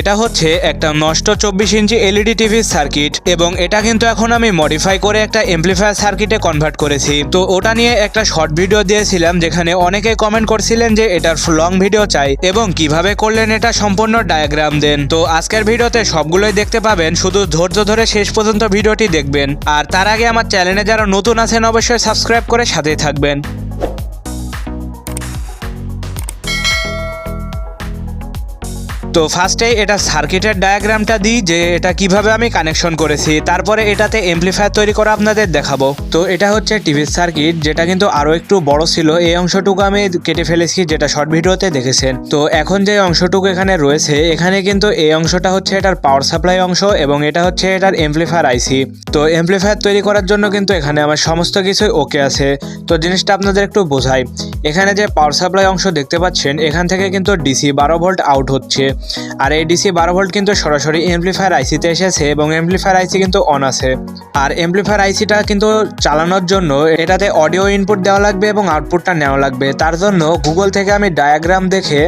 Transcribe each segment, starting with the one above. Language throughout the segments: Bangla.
এটা হচ্ছে একটা নষ্ট চব্বিশ ইঞ্চি এলইডি টিভির সার্কিট এবং এটা কিন্তু এখন আমি মডিফাই করে একটা এমপ্লিফায়ার সার্কিটে কনভার্ট করেছি। তো ওটা নিয়ে একটা শর্ট ভিডিও দিয়েছিলাম যেখানে অনেকে কমেন্ট করছিলেন যে এটার লং ভিডিও চাই এবং কীভাবে করলেন এটা সম্পূর্ণ ডায়াগ্রাম দেন। তো আজকের ভিডিওতে সবগুলোই দেখতে পাবেন, শুধু ধৈর্য ধরে শেষ পর্যন্ত ভিডিওটি দেখবেন। আর তার আগে আমার চ্যানেলে যারা নতুন আছেন, অবশ্যই সাবস্ক্রাইব করে সাথেই থাকবেন। তো ফার্স্টে এটা সার্কিটের ডায়াগ্রামটা দিই, যে এটা কীভাবে আমি কানেকশন করেছি। তারপরে এটাতে এমপ্লিফায়ার তৈরি করা আপনাদের দেখাবো। তো এটা হচ্ছে টিভির সার্কিট যেটা কিন্তু আরও একটু বড় ছিল। এই অংশটুকু আমি কেটে ফেলেছি, যেটা শর্ট ভিডিওতে দেখেছেন। তো এখন যে অংশটুকু এখানে রয়েছে, এখানে কিন্তু এই অংশটা হচ্ছে এটার পাওয়ার সাপ্লাই অংশ এবং এটা হচ্ছে এটার এমপ্লিফায়ার আইসি তো এমপ্লিফায়ার তৈরি করার জন্য কিন্তু এখানে আমার সমস্ত কিছুই ওকে আছে। তো জিনিসটা আপনাদের একটু বোঝাই। এখানে যে পাওয়ার সাপ্লাই অংশ দেখতে পাচ্ছেন, এখান থেকে কিন্তু ডিসি বারো ভোল্ট আউট হচ্ছে। আর এই ডিসি বারো ভোল্ট কিন্তু সরাসরি এমপ্লিফায়ার আইসিতে এসেছে এবং এমপ্লিফায়ার আইসি কিন্তু অন আছে। আর এমপ্লিফায়ার আইসিটা কিন্তু চালানোর জন্য এটাতে অডিও ইনপুট দেওয়া লাগবে এবং আউটপুটটা নেওয়া লাগবে। তার জন্য গুগল থেকে আমি ডায়াগ্রাম দেখে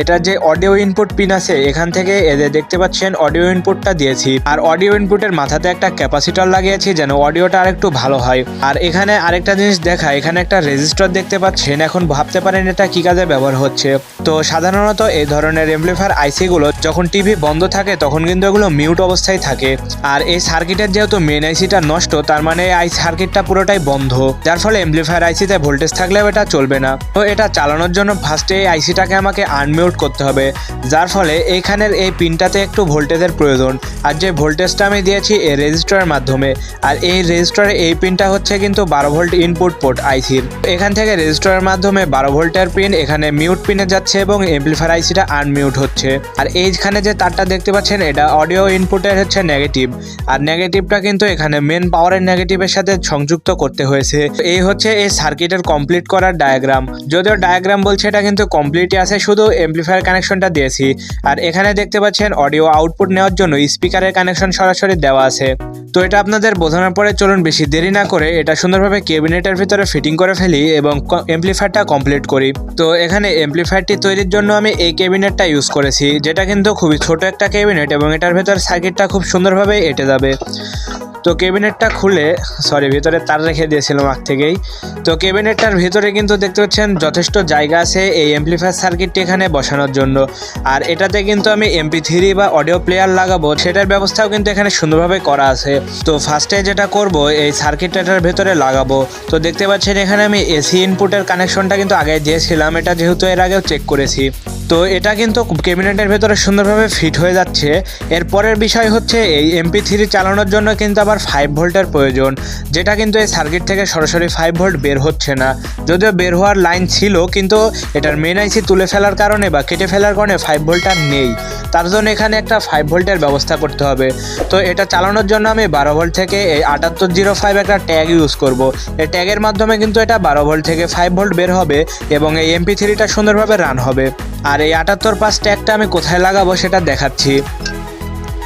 এটার যে অডিও ইনপুট পিন আছে, এখান থেকে এদের দেখতে পাচ্ছেন অডিও ইনপুটটা দিয়েছি। আর অডিও ইনপুটের মাথাতে একটা ক্যাপাসিটর লাগিয়েছি যেন অডিওটা আরেকটু ভালো হয়। আর এখানে আরেকটা জিনিস দেখা, এখানে একটা রেজিস্টার দেখতে পাচ্ছেন। এখন ভাবতে পারেন এটা কি কাজে ব্যবহার হচ্ছে। তো সাধারণত এই ধরনের এমপ্লিফায়ার আইসিগুলো যখন টিভি বন্ধ থাকে, তখন কিন্তু এগুলো মিউট অবস্থায় থাকে। আর এই সার্কিটের যেহেতু মেন আইসিটা নষ্ট, তার মানে এই সার্কিটটা পুরোটাই বন্ধ। যার ফলে এমপ্লিফায়ার আইসিতে ভোল্টেজ থাকলেও এটা চলবে না। তো এটা চালানোর জন্য ফার্স্টে এই আইসিটাকে আমাকে আনমিউট করতে হবে। যার ফলে এইখানের এই পিনটাতে একটু ভোল্টেজের প্রয়োজন। আর যে ভোল্টেজটা আমি দিয়েছি এই রেজিস্টারের মাধ্যমে। আর এই রেজিস্টারের এই পিনটা হচ্ছে কিন্তু বারো ভোল্ট ইনপুট পোর্ট আইসির এখান থেকে রেজিস্টারের মাধ্যমে বারো ভোল্টের পিন এখানে মিউট পিনে যাচ্ছে। এবং এমপ্লিফায়ার আইসিটা আনমিউট হচ্ছে। আর এইখানে যে তারটা দেখতে পাচ্ছেন, এটা অডিও ইনপুটের হচ্ছে নেগেটিভ আর নেগেটিভটা কিন্তু এখানে মেন পাওয়ারের নেগেটিভের সাথে সংযুক্ত করতে হয়েছে। এই হচ্ছে এই সার্কিটের কমপ্লিট করার ডায়াগ্রাম যদিও ডায়াগ্রাম বলছে এটা কিন্তু কমপ্লিটই আছে, শুধু এমপ্লিফায়ার কানেকশনটা দিয়েছি। আর এখানে দেখতে পাচ্ছেন অডিও আউটপুট নেওয়ার জন্য স্পিকারের কানেকশন সরাসরি দেওয়া আছে। তো এটা আপনাদের বোঝানোর পরে চলুন বেশি দেরি না করে এটা সুন্দরভাবে কেবিনেটের ভিতরে ফিটিং করে ফেলি এবং এমপ্লিফায়ারটা কমপ্লিট করি। তো এখানে এমপ্লিফায়ারটি তৈরির জন্য আমি এই ক্যাবিনেটটা ইউজ করেছি, যেটা কিন্তু খুবই ছোট একটা কেবিনেট এবং এটার ভেতর সার্কিটটা খুব সুন্দরভাবে এঁটে যাবে। তো কেবিনেটটা খুলে সরি ভিতরে তার রেখে দিয়েছিলাম আগ থেকেই। তো কেবিনেটটার ভিতরে কিন্তু দেখতে পাচ্ছেন যথেষ্ট জায়গা আছে এই এমপ্লিফায়ার সার্কিটটি এখানে বসানোর জন্য। আর এটাতে কিন্তু আমি এমপি থ্রি বা অডিও প্লেয়ার লাগাবো, সেটার ব্যবস্থাও কিন্তু এখানে সুন্দরভাবে করা আছে। তো ফার্স্টে যেটা করব, এই সার্কিটটার ভেতরে লাগাবো। তো দেখতে পাচ্ছেন এখানে আমি এসি ইনপুটের কানেকশনটা কিন্তু আগে দিয়েছিলাম, এটা যেহেতু এর আগেও চেক করেছি। তো এটা কিন্তু ক্যাবিনেটের ভেতরে সুন্দরভাবে ফিট হয়ে যাচ্ছে। এর পরের বিষয় হচ্ছে এই এমপি থ্রি চালানোর জন্য কিন্তু আবার ফাইভ ভোল্টের প্রয়োজন, যেটা কিন্তু এই সার্কিট থেকে সরাসরি ফাইভ ভোল্ট বের হচ্ছে না। যদিও বের হওয়ার লাইন ছিল, কিন্তু এটার মেন আইসি তুলে ফেলার কারণে বা কেটে ফেলার কারণে ফাইভ ভোল্ট আর নেই। তার জন্য এখানে একটা ফাইভ ভোল্টের ব্যবস্থা করতে হবে। তো এটা চালানোর জন্য আমি বারো ভোল্ট থেকে এই আটাত্তর জিরো ফাইভ একটা ট্যাগ ইউজ করব। এই ট্যাগের মাধ্যমে কিন্তু এটা বারো ভোল্ট থেকে ফাইভ ভোল্ট বের হবে এবং এই এমপি থ্রিটা সুন্দরভাবে রান হবে। আর এই আটাত্তর পাঁচ ট্যাগটা আমি কোথায় লাগাবো সেটা দেখাচ্ছি।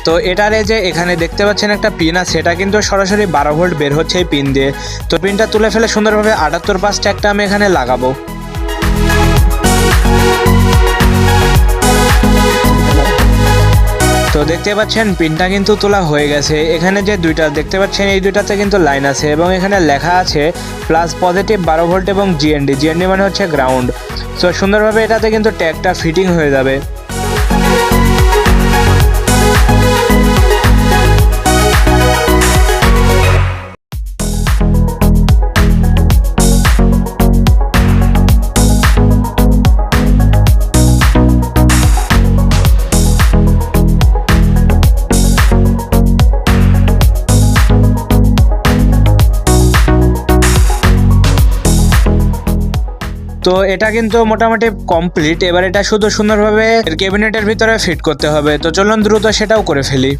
তো এটারে যে এখানে দেখতে পাচ্ছেন একটা পিন আছে সেটা কিন্তু সরাসরি বারো ভোল্ট বের হচ্ছে এই পিন দিয়ে। তো পিনটা তুলে ফেলে সুন্দরভাবে আটাত্তর পাঁচ ট্যাগটা আমি এখানে লাগাবো। তো দেখতে পাচ্ছেন পিনটা কিন্তু তোলা হয়ে গেছে। এখানে যে দুইটা, দেখতে পাচ্ছেন এই দুইটাতে কিন্তু লাইন আছে এবং এখানে লেখা আছে প্লাস পজিটিভ বারো ভোল্ট এবং জিএনডি জিএনডি মানে হচ্ছে গ্রাউন্ড তো সুন্দরভাবে এটাতে কিন্তু ট্যাগটা ফিটিং হয়ে যাবে। তো এটা কিন্তু মোটামুটি কমপ্লিট এবার এটা শুধু সুন্দরভাবে ক্যাবিনেটের ভিতরে ফিট করতে হবে। তো চলুন দ্রুত সেটাও করে ফেলি।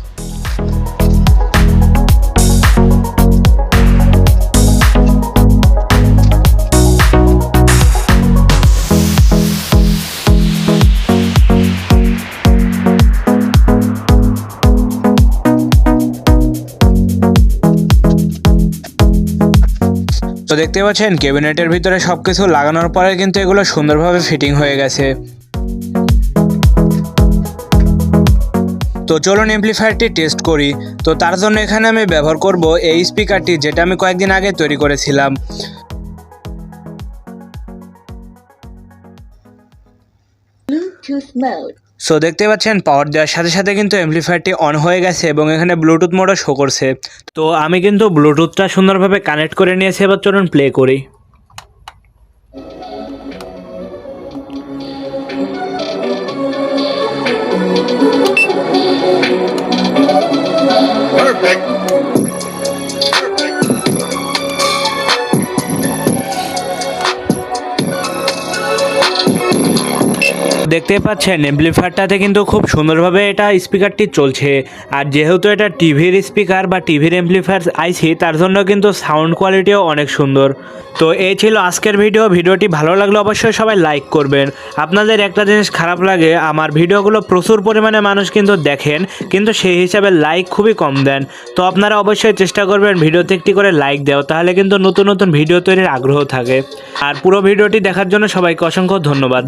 তো দেখতে পাচ্ছেন, ক্যাবিনেটের ভিতরে সব কিছু লাগানোর পরে কিন্তু এগুলো সুন্দরভাবে ফিটিং হয়ে গেছে। তো চলুন এমপ্লিফায়ারটি টেস্ট করি। তো তার জন্য এখানে আমি ব্যবহার করব এই স্পিকারটি যেটা আমি কয়েকদিন আগে তৈরি করেছিলাম। Bluetooth mode. সো দেখতে পাচ্ছেন পাওয়ার দেওয়ার সাথে সাথে কিন্তু অ্যাম্পলিফায়ারটি অন হয়ে গেছে এবং এখানে ব্লুটুথ মোডও শো করছে তো আমি কিন্তু ব্লুটুথটা সুন্দরভাবে কানেক্ট করে নিয়েছি, এবার চলুন প্লে করি Perfect. দেখতে পাচ্ছেন এমপ্লিফায়ারটাতে কিন্তু খুব সুন্দরভাবে এটা স্পিকারটি চলছে। আর যেহেতু এটা টিভির স্পিকার বা টিভির এমপ্লিফায়ার আইছি, তার জন্য কিন্তু সাউন্ড কোয়ালিটিও অনেক সুন্দর। তো এই ছিল আজকের ভিডিও ভিডিওটি ভালো লাগলে অবশ্যই সবাই লাইক করবেন। আপনাদের একটা জিনিস খারাপ লাগে, আমার ভিডিওগুলো প্রচুর পরিমাণে মানুষ কিন্তু দেখেন, কিন্তু সেই হিসাবে লাইক খুবই কম দেন। তো আপনারা অবশ্যই চেষ্টা করবেন ভিডিওতে একটি করে লাইক দেওয়া, তাহলে কিন্তু নতুন নতুন ভিডিও তৈরির আগ্রহ থাকে। আর পুরো ভিডিওটি দেখার জন্য সবাইকে অসংখ্য ধন্যবাদ।